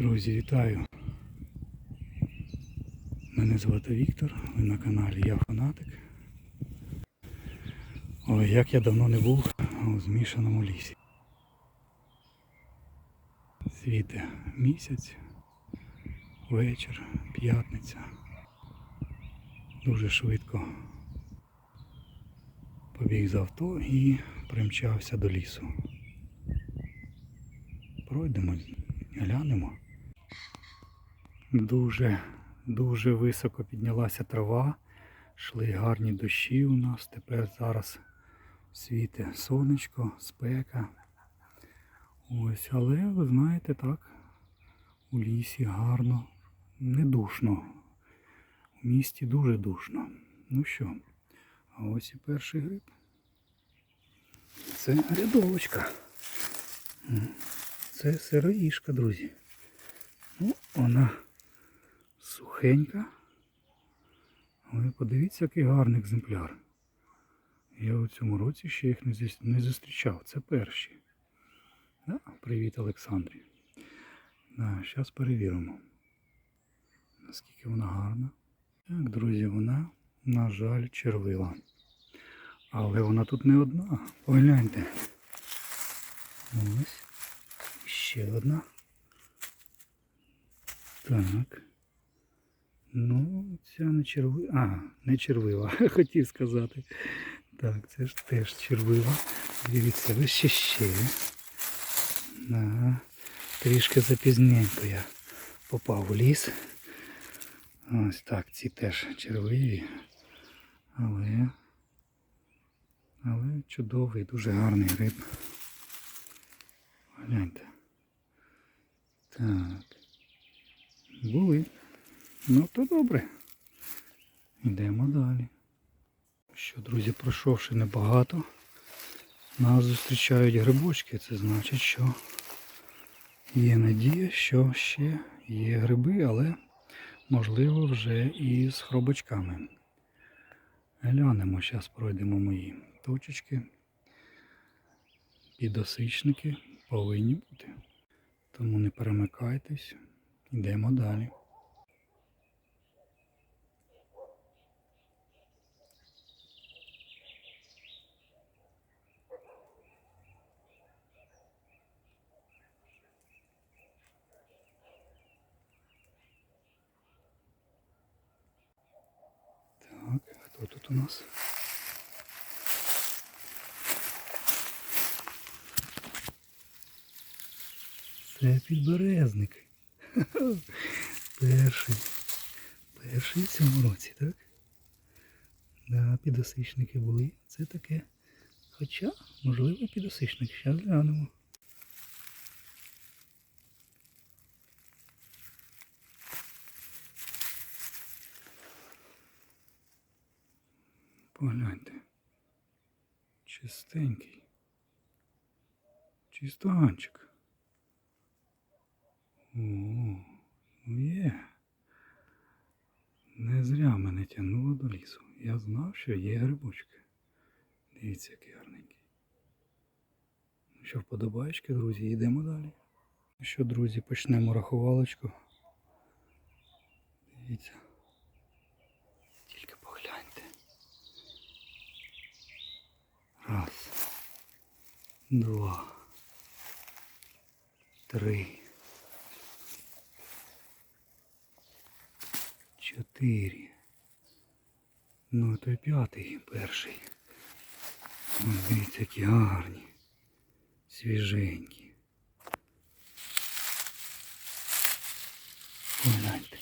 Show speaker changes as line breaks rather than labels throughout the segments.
Друзі, вітаю! Мене звати Віктор, ви на каналі Я Фанатик. Ой, як я давно не був у змішаному лісі. Світе місяць, вечір, п'ятниця. Дуже швидко побіг з авто і примчався до лісу. Пройдемо, глянемо. Дуже, дуже високо піднялася трава. Шли гарні дощі у нас. Тепер зараз світе сонечко, спека. Ось, але ви знаєте, так, у лісі гарно, не душно. У місті дуже душно. Ну що, а ось і перший гриб. Це рядовочка. Це сироїшка, друзі. Ну, вона сухенька. Але подивіться, який гарний екземпляр. Я у цьому році ще їх не зустрічав. Це перші. Да? Привіт, Олександрі. Да, зараз перевіримо. Наскільки вона гарна. Так, друзі, вона, на жаль, червила. Але вона тут не одна. Погляньте. Ось. Ще одна. Так. Ну, ця не червива. А, не червива, хотів сказати. Так, це ж теж червива. Дивіться, ви ще. Да. Трішки запізненько я попав у ліс. Ось так, ці теж червиві. Але. Але чудовий, дуже гарний гриб. Гляньте. Так. Ну то добре. Йдемо далі. Що, друзі, пройшовши небагато, нас зустрічають грибочки. Це значить, що є надія, що ще є гриби, але можливо вже і з хробачками. Глянемо, зараз пройдемо мої точечки. Підосичники повинні бути. Тому не перемикайтесь. Йдемо далі. Так, хто тут у нас? Це підберезник. Перший. Перший в цьому році, так? Да, підосичники були. Це таке. Хоча, можливо, підосичник. Зараз глянемо. Погляньте. Чистенький. Чистоганчик. О, ну є. Не зря мене тягнуло до лісу. Я знав, що є грибочки. Дивіться, який гарненький. Ну що, вподобаєчки, друзі, йдемо далі. Ну що, друзі, почнемо рахувалочку. Дивіться. Тільки погляньте. Раз. Два. Три. Чотири. Ну, то й п'ятий перший. Ось дивіться, які гарні. Свіженькі. Погляньте.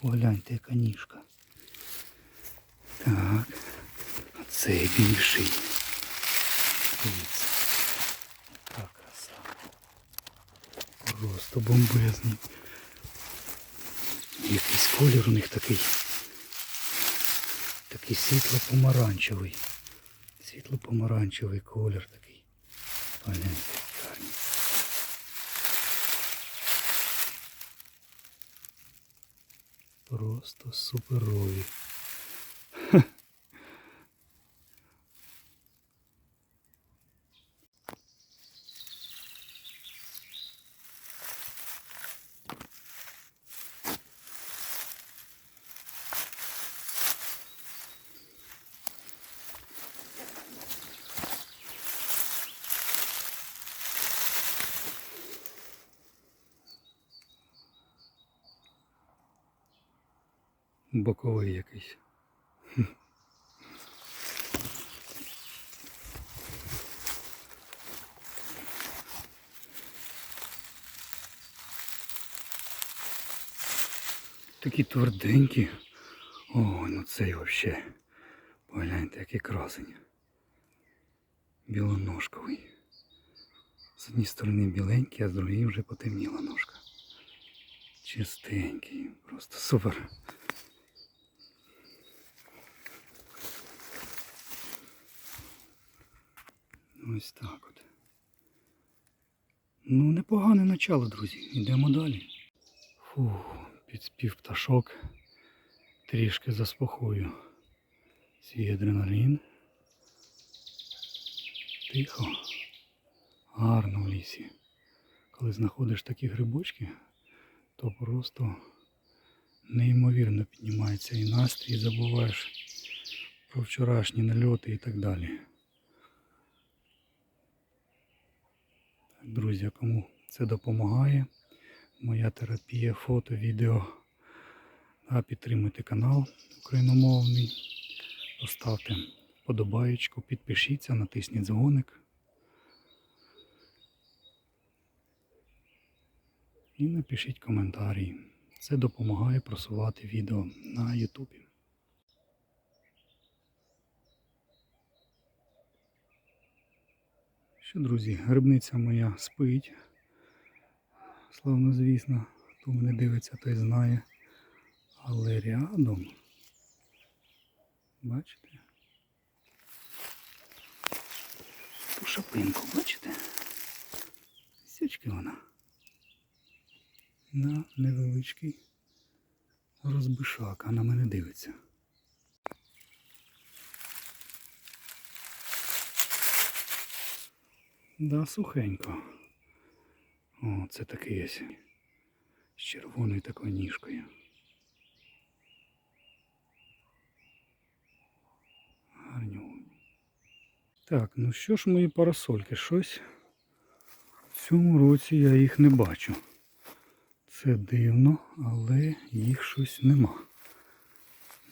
Погляньте, яка ніжка. Так. А цей більший. Дивіться. Яка краса. Просто бомбезний. Якийсь колір у них такий. Такий світло-помаранчевий. Світло-помаранчевий колір такий. Погляньте, які. Просто суперові. Боковий якийсь. Такі тверденькі. Ой, ну цей вообще. Погляньте, який красень. Білоножковий. З однієї сторони біленький, а з другої вже потемніла ножка. Чистенький, просто супер. Ось так от. Ну, непогане начало, друзі. Йдемо далі. Фу, підспів пташок. Трішки заспокою. Свій адреналін. Тихо. Гарно в лісі. Коли знаходиш такі грибочки, то просто неймовірно піднімається і настрій, і забуваєш про вчорашні нальоти і так далі. Друзі, кому це допомагає, моя терапія, фото, відео, а підтримуйте канал україномовний, поставте подобаєчку, підпишіться, натисніть дзвоник. І напишіть коментарі. Це допомагає просувати відео на Ютубі. Друзі, грибниця моя спить. Славно, звісно, хто мене дивиться, той знає. Але рядом, бачите? Ту шапинку, бачите? Січки вона на невеличкий розбишак, а на мене дивиться. Да, сухенько. О, це такий ось з червоною такою ніжкою. Гарнюні. Так, ну що ж мої парасольки? Щось в цьому році я їх не бачу. Це дивно, але їх щось нема.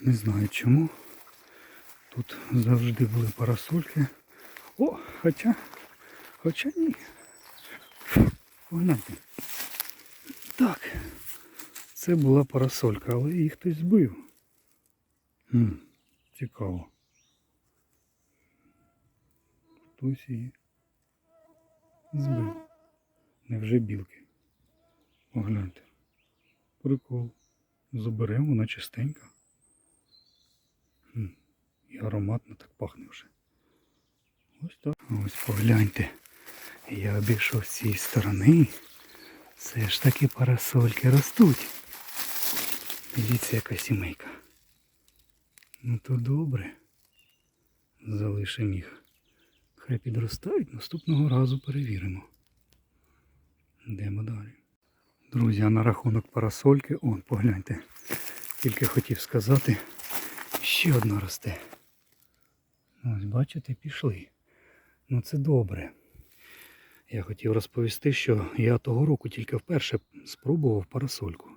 Не знаю чому. Тут завжди були парасольки. О, хоча, хоча ні. Погляньте. Так, це була парасолька, але її хтось збив. Хм, цікаво. Хтось її збив. Невже білки? Погляньте. Прикол. Заберемо, вона чистенька. І ароматно так пахне вже. Ось так. Ось погляньте. Я обійшов з цієї сторони. Все ж таки парасольки ростуть. Дивіться, яка сімейка. Ну то добре. Залишимо їх. Хай підростають, наступного разу перевіримо. Йдемо далі. Друзі, а на рахунок парасольки, он, погляньте, тільки хотів сказати, ще одна росте. Ось, бачите, пішли. Ну це добре. Я хотів розповісти, що я того року тільки вперше спробував парасольку.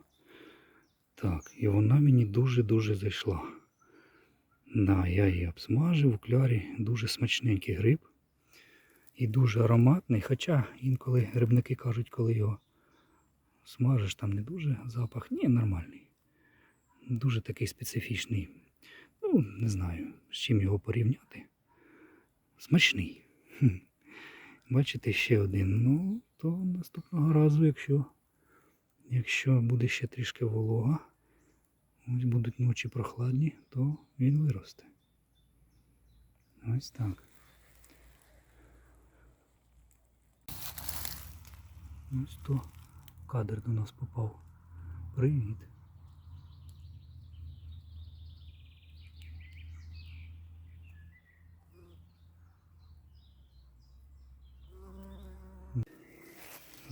Так, і вона мені дуже-дуже зайшла. Да, я її обсмажив у клярі, дуже смачненький гриб. І дуже ароматний, хоча інколи грибники кажуть, коли його смажиш, там не дуже запах. Ні, нормальний. Дуже такий специфічний. Ну, не знаю, з чим його порівняти. Смачний. Бачите, ще один. Ну, то наступного разу, якщо, якщо буде ще трішки волога, ось будуть ночі прохладні, то він виросте. Ось так. Ось то кадр до нас попав. Привіт.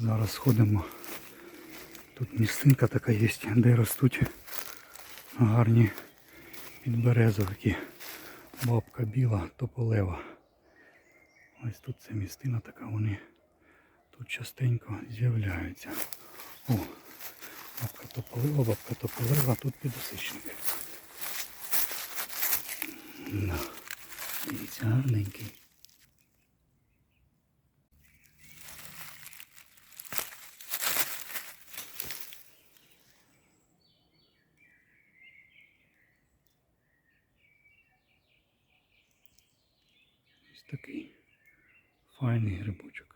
Зараз сходимо. Тут місцинка така є, де ростуть гарні підберезовики. Бабка біла, тополева. Ось тут ця містина така, вони тут частенько з'являються. О, бабка тополева, бабка тополева, тут підосичник. Да. Дивіться, гарненький. Ось такий файний грибочок.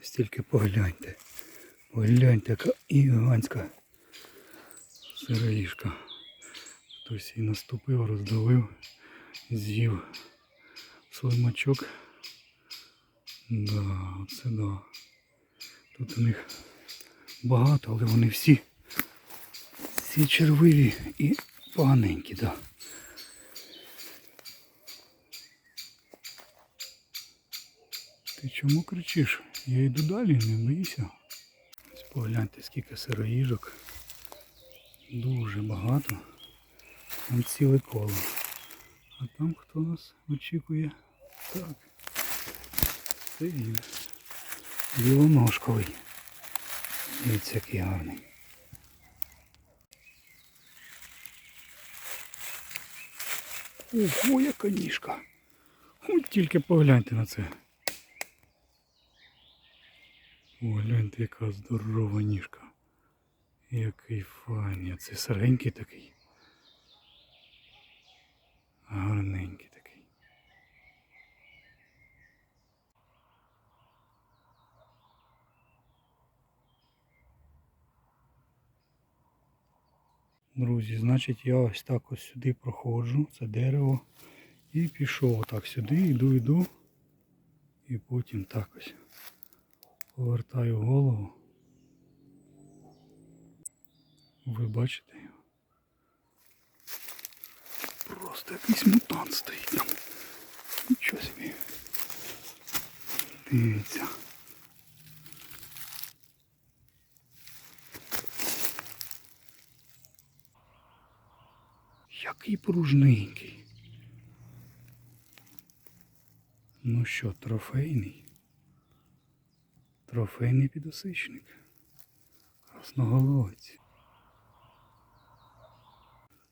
Ось тільки погляньте. Погляньте, яка гігантська сироїшка. Хтось її наступив, роздавив, з'їв слимачок. Да, це да. Тут у них багато, але вони всі, всі червиві і поганенькі, да. Ти чому кричиш? Я йду далі, не боїся. Погляньте, скільки сироїжок. Дуже багато. Там ціле коло. А там хто нас очікує? Так. Це він. Білоножковий. Дивіться, який гарний. Ого, яка ніжка. Ось тільки погляньте на це. О, гляньте, яка здорова ніжка. Який файний. Це сиренький такий. Гарненький такий. Друзі, значить я ось так ось сюди проходжу, це дерево. І пішов отак сюди, йду, йду. І потім так ось повертаю голову. Ви бачите його? Просто якийсь мутант стоїть там. Нічого собі. Дивіться. Який пружненький. Ну що, трофейний? Трофейний підосичник. Красноголовець.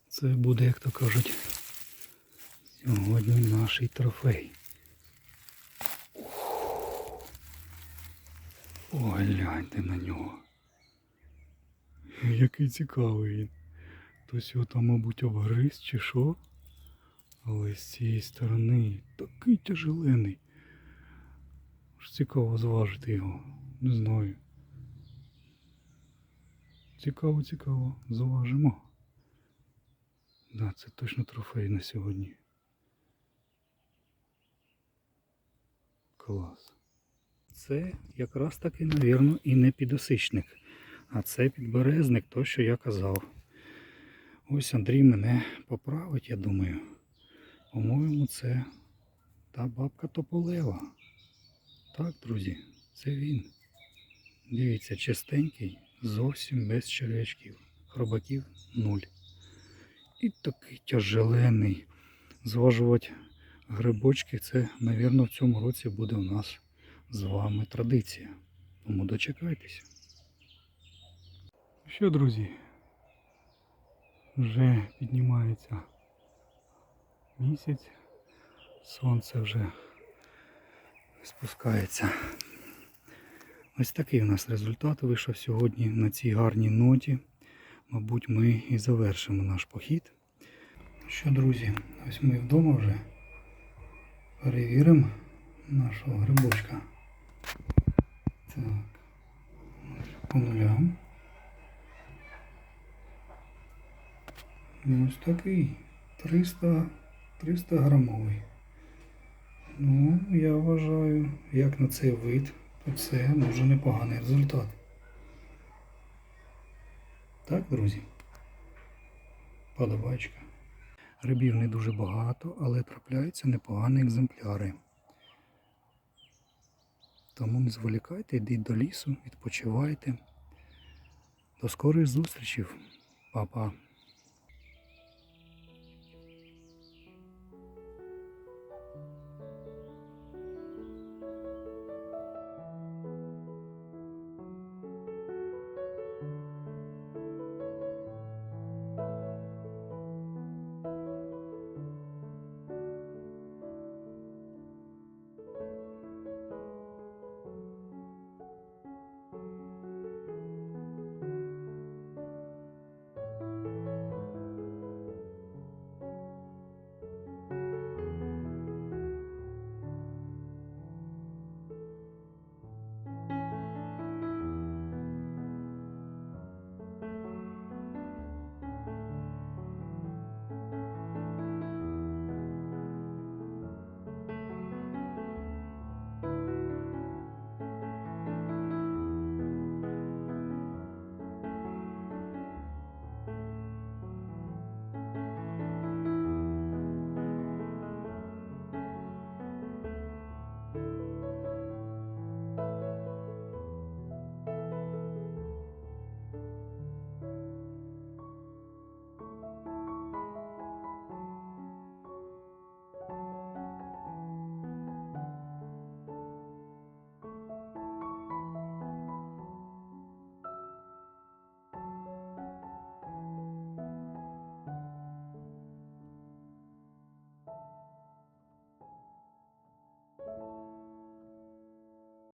Це буде, як то кажуть, сьогодні наш трофей. Погляньте на нього. Який цікавий він. Хтось його там, мабуть, обгриз чи що. Але з цієї сторони такий тяжелений. Аж цікаво зважити його. Не знаю. Цікаво, цікаво. Зважимо. Да, це точно трофей на сьогодні. Клас. Це якраз таки, навірно, і не підосичник, а це підберезник, то, що я казав. Ось Андрій мене поправить, я думаю. По-моєму, це та бабка Тополева. Так, друзі, це він. Дивіться, чистенький, зовсім без черв'ячків. Хробаків нуль. І такий тяжеленний. Зважувати грибочки, це, мабуть, в цьому році буде у нас з вами традиція. Тому дочекайтеся. Що, друзі? Вже піднімається місяць, сонце вже спускається. Ось такий у нас результат вийшов сьогодні на цій гарній ноті. Мабуть, ми і завершимо наш похід. Що, друзі, ось ми вдома вже перевіримо нашого грибочка. Так, по нулям. Ну, Ось такий 300, 300 грамовий. Ну, я вважаю, як на цей вид, то це дуже непоганий результат. Так, друзі? Подобачка. Грибів не дуже багато, але трапляються непогані екземпляри. Тому не зволікайте, йдіть до лісу, відпочивайте. До скорих зустрічей, Па-па.